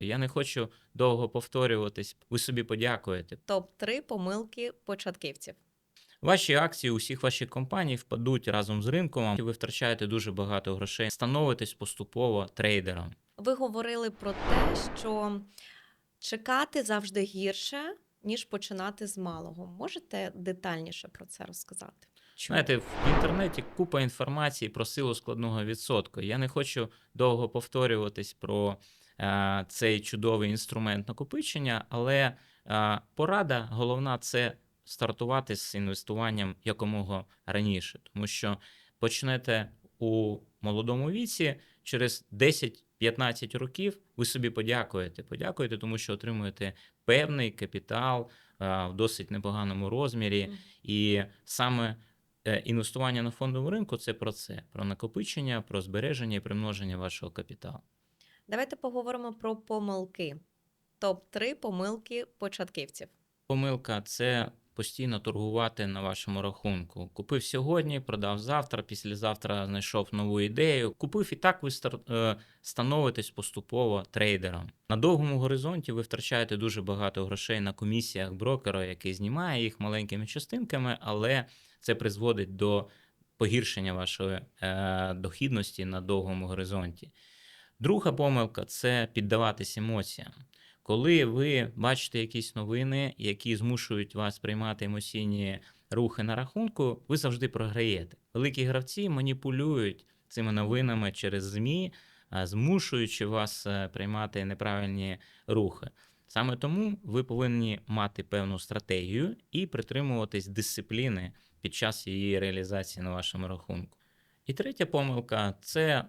Я не хочу довго повторюватись. Ви собі подякуєте. Топ-3 помилки початківців. Ваші акції усіх ваших компаній впадуть разом з ринком, і ви втрачаєте дуже багато грошей. Становитесь поступово трейдером. Ви говорили про те, що чекати завжди гірше, ніж починати з малого. Можете детальніше про це розказати? Чому? Знаєте, в інтернеті купа інформації про силу складного відсотку. Я не хочу довго повторюватись про цей чудовий інструмент накопичення, але е, порада головна це стартувати з інвестуванням якомога раніше, тому що почнете у молодому віці через 10-15 років ви собі подякуєте. Подякуєте, тому що отримуєте певний капітал е, в досить непоганому розмірі. І саме е, інвестування на фондовому ринку це про це: про накопичення, про збереження і примноження вашого капіталу. Давайте поговоримо про помилки. Топ-3 помилки початківців. Помилка це постійно торгувати на вашому рахунку. Купив сьогодні, продав завтра, післязавтра знайшов нову ідею. Купив і так ви е, становитесь поступово трейдером. На довгому горизонті ви втрачаєте дуже багато грошей на комісіях брокера, який знімає їх маленькими частинками, але це призводить до погіршення вашої е, дохідності на довгому горизонті. Друга помилка це піддаватись емоціям. Коли ви бачите якісь новини, які змушують вас приймати емоційні рухи на рахунку, ви завжди програєте. Великі гравці маніпулюють цими новинами через ЗМІ, змушуючи вас е, приймати неправильні рухи. Саме тому ви повинні мати певну стратегію і притримуватись дисципліни під час її реалізації на вашому рахунку. І третя помилка це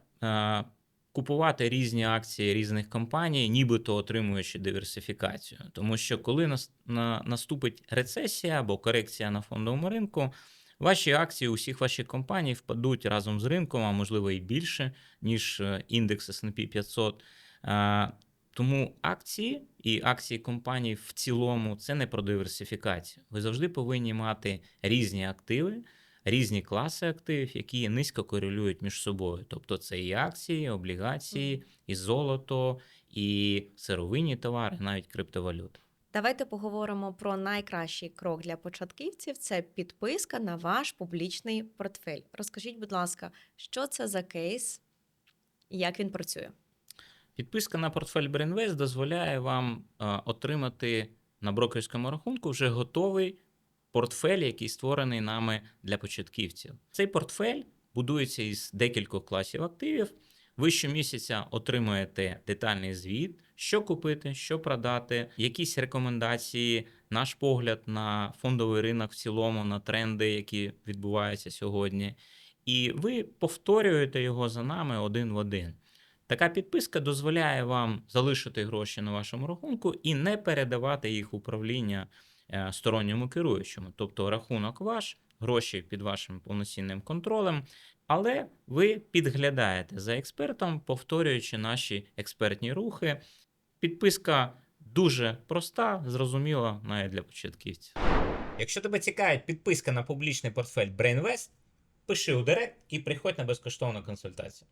купувати різні акції різних компаній, нібито отримуючи диверсифікацію. Тому що коли нас, на, наступить рецесія або корекція на фондовому ринку, ваші акції усіх ваших компаній впадуть разом з ринком, а можливо і більше, ніж е, індекс S&P 500. Е, Тому акції і акції компаній в цілому це не про диверсифікацію. Ви завжди повинні мати різні активи, різні класи активів, які низько корелюють між собою. Тобто це і акції, і облігації, і золото, і сировинні товари, навіть криптовалюта. Давайте поговоримо про найкращий крок для початківців це підписка на ваш публічний портфель. Розкажіть, будь ласка, що це за кейс, і як він працює? Підписка на портфель Brainvest дозволяє вам е, отримати на брокерському рахунку вже готовий портфель, який створений нами для початківців. Цей портфель будується із декількох класів активів. Ви щомісяця отримуєте детальний звіт, що купити, що продати, якісь рекомендації, наш погляд на фондовий ринок в цілому, на тренди, які відбуваються сьогодні. І ви повторюєте його за нами один в один. Така підписка дозволяє вам залишити гроші на вашому рахунку і не передавати їх управління сторонньому керуючому. Тобто рахунок ваш, гроші під вашим повноцінним контролем, але ви підглядаєте за експертом, повторюючи наші експертні рухи. Підписка дуже проста, зрозуміла навіть для початківців. Якщо тебе цікавить підписка на публічний портфель BrainVest, пиши у Директ і приходь на безкоштовну консультацію.